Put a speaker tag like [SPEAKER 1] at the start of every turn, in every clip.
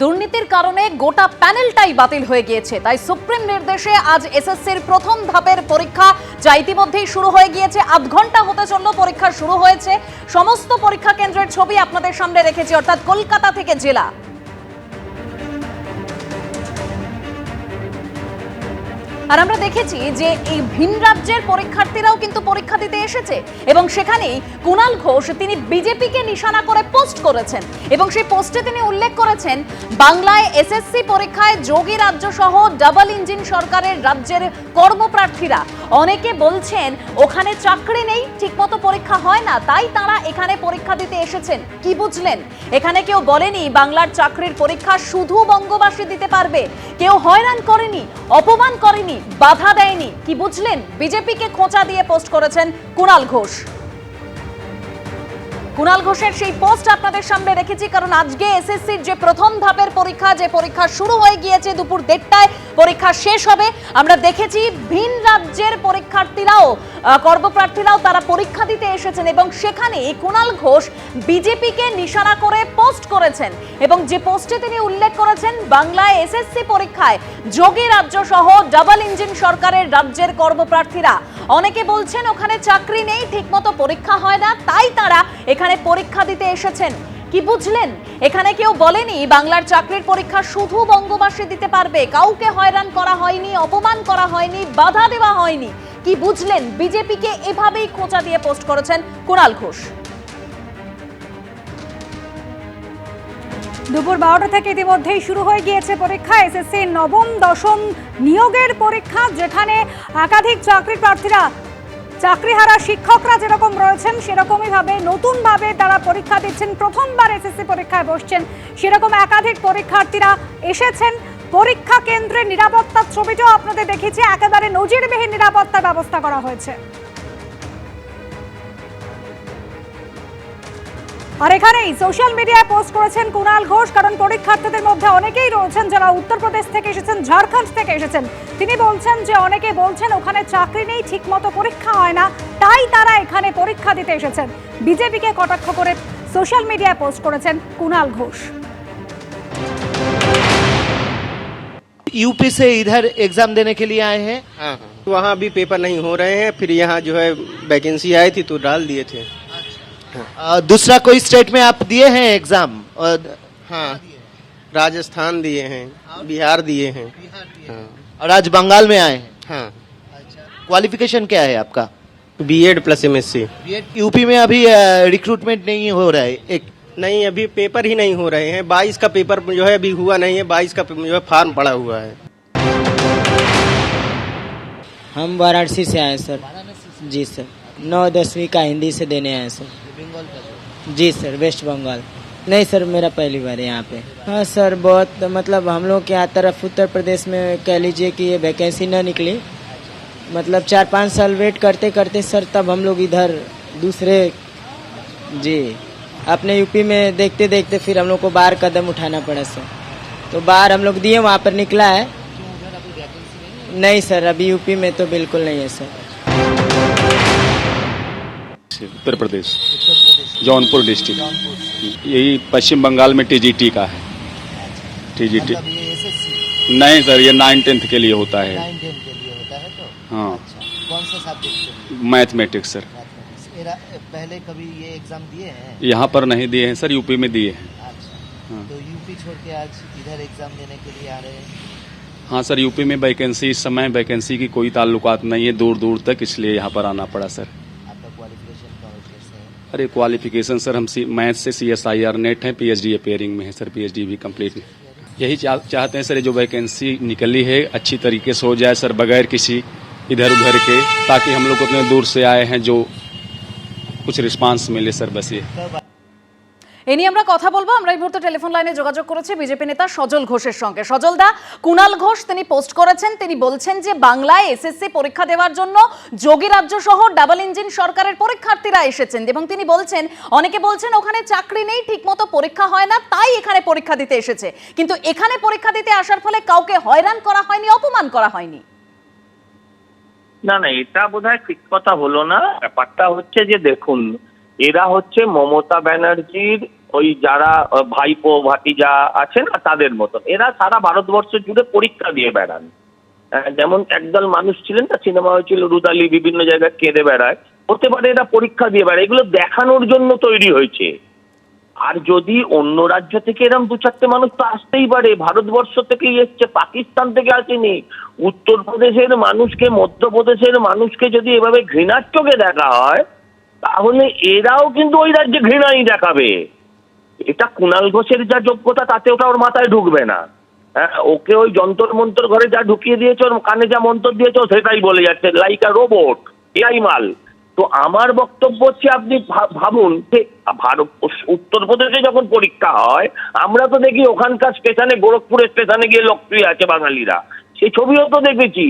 [SPEAKER 1] দুর্নীতির কারণে গোটা প্যানেলটাই বাতিল হয়ে গিয়েছে। তাই সুপ্রিম নির্দেশে আজ এসএসসির প্রথম ধাপের পরীক্ষা যা ইতিমধ্যেই শুরু হয়ে গিয়েছে। আধ ঘণ্টা হতে চলল, পরীক্ষা শুরু হয়েছে। সমস্ত পরীক্ষা কেন্দ্রের ছবি আপনাদের সামনে রেখেছি, অর্থাৎ কলকাতা থেকে জেলা। আর আমরা দেখেছি যে এই ভিন রাজ্যের পরীক্ষার্থীরাও কিন্তু পরীক্ষা দিতে এসেছে এবং সেখানেই কুণাল ঘোষ তিনি বিজেপিকে নিশানা করে পোস্ট করেছেন এবং সেই পোস্টে তিনি উল্লেখ করেছেন, বাংলায় এসএসসি পরীক্ষায় যোগী রাজ্য সহ ডাবল ইঞ্জিন সরকারের রাজ্যের কর্মপ্রার্থীরা। অনেকে বলছেন, ওখানে চাকরি নেই, ঠিকমতো পরীক্ষা হয় না। তাই তারা এখানে পরীক্ষা দিতে এসেছেন। কি বুঝলেন? এখানে কেউ বলেনি, বাংলার চাকরির পরীক্ষা শুধু বঙ্গবাসী দিতে পারবে। কেউ হয়রান করেনি, অপমান করেনি, বাধা দেয়নি। কি বুঝলেন? বিজেপিকে খোঁচা দিয়ে পোস্ট করেছেন কুণাল ঘোষ। কুণাল ঘোষের সেই পোস্ট আপনাদের সামনে রেখেছি, কারণ আজকে এসএসসির যে প্রথম ধাপের পরীক্ষা, যে পরীক্ষা শুরু হয়ে গিয়েছে দুপুর দেড়টায়, পরীক্ষা শেষ হবে। আমরা দেখেছি ভিন রাজ্যের পরীক্ষার্থীরাও কর্মপ্রার্থীরাও তারা পরীক্ষা দিতে এসেছেন এবং সেখানে কুণাল ঘোষ বিজেপিকে নিশানা করে পোস্ট করেছেন। এবং যে পোস্টে তিনি উল্লেখ করেছেন, বাংলায় এসএসসি পরীক্ষায় যোগী রাজ্য সহ ডাবল ইঞ্জিন সরকারের রাজ্যের কর্মপ্রার্থীরা। অনেকে বলছেন ওখানে চাকরি নেই, ঠিকমতো পরীক্ষা হয় না, তাই তারা এখানে পরীক্ষা দিতে এসেছেন। কি বুঝলেন? এখানে কেউ বলেনি বাংলার চাকরির পরীক্ষা শুধু বঙ্গবাসী দিতে পারবে, কাউকে হয়রান করা হয়নি, অপমান করা হয়নি, বাধা দেওয়া হয়নি। কি বুঝলেন? বিজেপিকে এভাবেই খোঁচা দিয়ে পোস্ট করেছেন কুণাল ঘোষ।
[SPEAKER 2] দুপুর বারোটা থেকে ইতিমধ্যেই শুরু হয়ে গিয়েছে পরীক্ষা। এসএসসি নবম, দশম নিয়োগের পরীক্ষা, যেখানে একাধিক চাকরি প্রার্থীরা, চাকরিহারা শিক্ষকরা যেরকম রয়েছেন সেরকমই ভাবে নতুনভাবে তারা পরীক্ষা দিচ্ছেন। প্রথমবার এসএসসি পরীক্ষায় বসছেন। সেরকম একাধিক পরীক্ষার্থীরা এসেছেন। পরীক্ষা কেন্দ্রের নিরাপত্তার ছবিটাও আপনাদের দেখেছি একেবারে নজিরবিহীন নিরাপত্তার ব্যবস্থা করা হয়েছে। আর এখানেই সোশ্যাল মিডিয়ায় পোস্ট করেছেন কুণাল ঘোষ কারণ পরীক্ষার্থীদের মধ্যে অনেকেই রয়েছেন যারা উত্তরপ্রদেশ থেকে এসেছেন ঝাড়খণ্ড থেকে এসেছেন তিনি বলছেন যে অনেকে বলছেন ওখানে চাকরি নেই ঠিকমতো পরীক্ষা হয় না তাই তারা এখানে পরীক্ষা দিতে এসেছেন বিজেপিকে কটাক্ষ করে সোশ্যাল মিডিয়ায় পোস্ট করেছেন কুণাল ঘোষ
[SPEAKER 3] यूपी से इधर एग्जाम देने के लिए आए हैं
[SPEAKER 4] हाँ हाँ वहाँ भी पेपर नहीं हो रहे हैं फिर यहाँ जो है वैकेंसी आई थी तो डाल दिए थे
[SPEAKER 3] अ, दूसरा कोई स्टेट में आप दिए हैं एग्ज़ाम और
[SPEAKER 4] हाँ। राजस्थान दिए हैं बिहार दिए हैं। हाँ।
[SPEAKER 3] और आज बंगाल में आए हैं?
[SPEAKER 4] हाँ।
[SPEAKER 3] क्वालिफिकेशन क्या है आपका?
[SPEAKER 4] B Ed plus M S C
[SPEAKER 3] UP में अभी रिक्रूटमेंट नहीं हो रहा है एक?
[SPEAKER 4] नहीं अभी पेपर ही नहीं हो रहे हैं। बाईस का पेपर जो है अभी हुआ नहीं है। बाईस का जो है फॉर्म पड़ा हुआ है।
[SPEAKER 5] हम वाराणसी से आए सर। जी सर। नौ दसवीं का हिंदी से देने आए सर। जी? सर वेस्ट बंगाल नहीं सर मेरा पहली बार है यहाँ पे। हाँ सर बहुत मतलब हम लोग के यहाँ तरफ़ उत्तर प्रदेश में कह लीजिए कि ये वैकेंसी न निकली। मतलब चार पाँच साल वेट करते करते सर तब हम लोग इधर दूसरे जी। अपने यूपी में देखते देखते फिर हम लोग को बाहर कदम उठाना पड़ा सर। तो बाहर हम लोग दिए वहाँ पर निकला है। नहीं सर अभी यूपी में तो बिल्कुल नहीं है सर।
[SPEAKER 6] उत्तर प्रदेश जौनपुर डिस्ट्रिक्ट। यही पश्चिम बंगाल में टीजीटी का है। टीजीटी नहीं सर ये नाइन टेंथ के लिए होता है। हाँ
[SPEAKER 7] कौन सा सब्जेक्ट
[SPEAKER 6] मैथमेटिक्स सर।
[SPEAKER 7] पहले कभी ये एग्ज़ाम दिए हैं?
[SPEAKER 6] यहाँ पर नहीं दिए हैं सर यूपी में दिए हैं।
[SPEAKER 7] अच्छा।
[SPEAKER 6] हाँ।
[SPEAKER 7] तो यूपी छोड़ के आज इधर एग्ज़ाम देने के लिए आ रहे हैं?
[SPEAKER 6] हाँ सर यूपी में वैकेंसी इस समय वैकेंसी की कोई ताल्लुकात नहीं है दूर दूर तक इसलिए यहाँ पर आना पड़ा सर
[SPEAKER 7] आपका क्वालिफिकेशन का कैसे है
[SPEAKER 6] अरे क्वालिफिकेशन सर हम सी मैथ से C S I R NET है पी एच डी अपेयरिंग में है सर पी एच डी भी कंप्लीट यही चाह- चाहते हैं सर जो वैकेंसी निकली है, अच्छी तरीके से हो जाए सर बगैर किसी इधर उधर के, ताकि हम लोग उतने दूर से आए हैं जो कुछ रिस्पांस मिले सर बस ये।
[SPEAKER 1] এ নিয়ে আমরা কথা বলব। আমরা এই মুহূর্তে টেলিফোন লাইনে যোগাযোগ করেছি বিজেপি নেতা সজল ঘোষের সঙ্গে। সজল দা, কুণাল ঘোষ তিনি পোস্ট করেছেন। তিনি বলছেন যে, বাংলায় এসএসসি পরীক্ষা দেওয়ার জন্য যোগী রাজ্য সহ ডাবল ইঞ্জিন সরকারের পরীক্ষার্থীরা এসেছেন এবং তিনি বলছেন, অনেকে বলছেন ওখানে চাকরি নেই, ঠিকমতো পরীক্ষা হয় না, তাই এখানে পরীক্ষা দিতে এসেছে। কিন্তু এখানে পরীক্ষা দিতে আসার ফলে কাউকে হয়রান করা হয়নি, অপমান করা হয়নি।
[SPEAKER 8] না না, এটা বোধহয় ঠিক কথা হলো না। ব্যাপারটা হচ্ছে যে, দেখুন, এরা হচ্ছে মমতা ব্যানার্জির ওই যারা ভাইপো, ভাতিজা আছে না, তাদের মতন। এরা সারা ভারতবর্ষ জুড়ে পরীক্ষা দিয়ে বেড়ান। যেমন একদল মানুষ ছিলেন না সিনেমা হয়েছিল রুদালি, বিভিন্ন জায়গায় কেঁদে বেড়ায়। হতে পারে এরা পরীক্ষা দিয়ে বেড়ায়, এগুলো দেখানোর জন্য তৈরি হয়েছে। আর যদি অন্য রাজ্য থেকে এরকম দু চারটে মানুষ তো আসতেই পারে, ভারতবর্ষ থেকেই এসছে, পাকিস্তান থেকে আসেনি। উত্তরপ্রদেশের মানুষকে, মধ্যপ্রদেশের মানুষকে যদি এভাবে ঘৃণার চোখে দেখা হয়, তাহলে এরাও কিন্তু ওই রাজ্যে ঘৃণাই দেখাবে। এটা কুণাল ঘোষের যা যোগ্যতা, তাতে ওটা ওর মাথায় ঢুকবে না। হ্যাঁ ওকে ওই যন্তর মন্তর ঘরে যা ঢুকিয়ে দিয়েছ, ওর কানে যা মন্তর দিয়েছ সেটাই বলে যাচ্ছে লাইক আ রোবট এআই মাল। তো আমার বক্তব্য হচ্ছে, আপনি ভাবুন যে, ভারত উত্তরপ্রদেশে যখন পরীক্ষা হয়, আমরা তো দেখি ওখানকার স্টেশনে, গোরখপুরের স্টেশনে গিয়ে লোকপ্রিয় আছে বাঙালিরা। সেই ছবিও তো দেখেছি।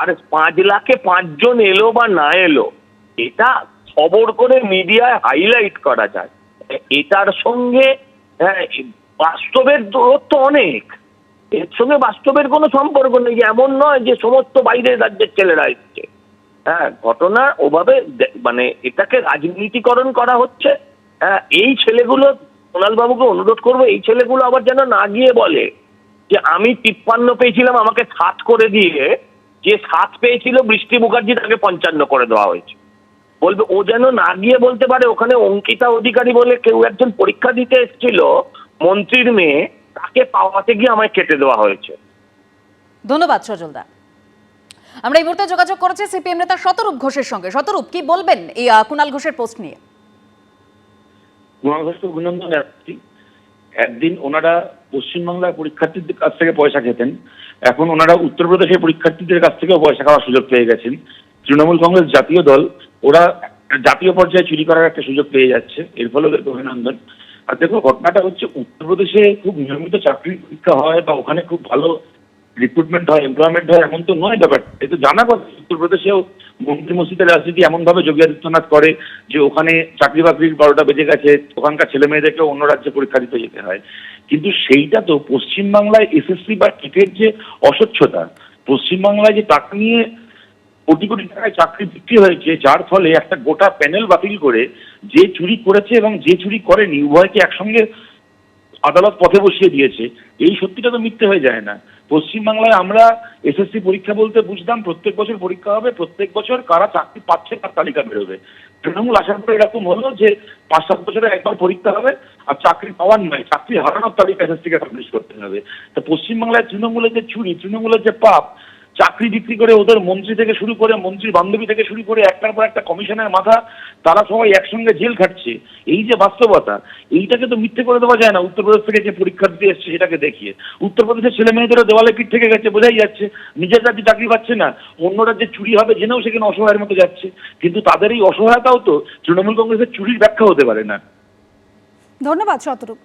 [SPEAKER 8] আর পাঁচ লাখে পাঁচজন এলো বা না এলো, এটা খবর করে মিডিয়ায় হাইলাইট করা যায়। এটার সঙ্গে হ্যাঁ, বাস্তবের দূরত্ব অনেক। এর সঙ্গে বাস্তবের কোনো সম্পর্ক নেই এমন নয় যে সমস্ত বাইরের রাজ্যের ছেলেরা এসছে। হ্যাঁ ঘটনা ওভাবে মানে এটাকে রাজনীতিকরণ করা হচ্ছে। হ্যাঁ এই ছেলেগুলো বাবুকে অনুরোধ করব এই ছেলেগুলো আবার যেন না গিয়ে বলে যে আমি তিপ্পান্ন পেয়েছিলাম আমাকে সাত করে দিয়ে যে সাত পেয়েছিল বৃষ্টি মুখার্জি তাকে পঞ্চান্ন করে দেওয়া হয়েছে। বলবে ও যেন না গিয়ে বলতে পারে ওখানে অঙ্কিতা অধিকারী বলে কেউ একজন পরীক্ষা দিতে এসেছিল মন্ত্রীর মেয়ে তাকে পাওয়াতে গিয়ে আমায় কেটে দেওয়া হয়েছে।
[SPEAKER 1] ধন্যবাদ সজলদা। আমরা এই মুহূর্তে যোগাযোগ করেছি সিপিএম নেতা শতরূপ ঘোষের সঙ্গে। শতরূপ কি বলবেন এই কুণাল ঘোষের পোস্ট নিয়ে?
[SPEAKER 9] মহারাষ্ট্র অভিনন্দন জানাচ্ছি। একদিন ওনারা পশ্চিমবাংলার পরীক্ষার্থীদের কাছ থেকে পয়সা খেতেন। এখন ওনারা উত্তরপ্রদেশের পরীক্ষার্থীদের কাছ থেকেও পয়সা খাওয়ার সুযোগ পেয়ে গেছেন। তৃণমূল কংগ্রেস জাতীয় দল ওরা জাতীয় পর্যায়ে চুরি করার একটা সুযোগ পেয়ে যাচ্ছে। এর ফলে ওদেরকে অভিনন্দন। আর দেখো, ঘটনাটা হচ্ছে, উত্তরপ্রদেশে খুব নিয়মিত চাকরির পরীক্ষা হয় বা ওখানে খুব ভালো রিক্রুটমেন্ট হয় এমপ্লয়মেন্ট হয়, এমন তো নয় ব্যাপার। এ তো জানা কথা, উত্তরপ্রদেশেও মন্ত্রী মসজিদের রাজনীতি এমন ভাবে যোগী আদিত্যনাথ করে যে ওখানে চাকরি বাকরির বারোটা বেজে গেছে, ওখানকার ছেলে মেয়েদেরকে অন্য রাজ্যে পরীক্ষা দিতে যেতে হয়। কিন্তু সেইটা তো পশ্চিমবাংলায় এসএসসি বা টিটের যে অস্বচ্ছতা, পশ্চিমবাংলায় যে টাকা নিয়ে কোটি কোটি টাকায় চাকরি বিক্রি হয়েছে, যার ফলে একটা গোটা প্যানেল বাতিল করে যে চুরি করেছে এবং যে চুরি করেনি, উভয়কে একসঙ্গে আদালত পথে বসিয়ে দিয়েছে। এই সত্যিটা তো মিথ্যে হয়ে যায় না। পশ্চিমবাংলায় আমরা এসএসসি পরীক্ষা বলতে বুঝতাম, প্রত্যেক বছর পরীক্ষা হবে, প্রত্যেক বছর কারা চাকরি পাচ্ছে তার তালিকা বেরোবে। তৃণমূল আসার পরে এরকম হলো যে পাঁচ সাত বছরে একবার পরীক্ষা হবে আর চাকরি পাওয়ার নয়, চাকরি হারানোর তালিকা এসএসসিকে পাবলিশ করতে হবে। তা পশ্চিমবাংলায় তৃণমূলের যে চুরি, তৃণমূলের যে পাপ চাকরি বিক্রি করে ওদের মন্ত্রী থেকে শুরু করে মন্ত্রীর বান্ধবী থেকে শুরু করে একটার পর একটা কমিশনের মাথা, তারা সবাই একসঙ্গে জেল খাটছে। এই যে বাস্তবতা, এইটাকে তো মিথ্যে করে দেওয়া যায় না। উত্তরপ্রদেশ থেকে যে পরীক্ষা দিতে এসছে সেটাকে দেখিয়ে। উত্তরপ্রদেশের ছেলে মেয়েদেরও দেওয়ালে পিঠ থেকে গেছে, বোঝাই যাচ্ছে। নিজের রাজ্যে চাকরি পাচ্ছে না, অন্য রাজ্যে চুরি হবে জেনেও সেখানে অসহায়ের মতো যাচ্ছে। কিন্তু তাদের এই অসহায়তাও তো তৃণমূল কংগ্রেসের চুরির ব্যাখ্যা হতে পারে না।
[SPEAKER 2] ধন্যবাদ শতরূপ।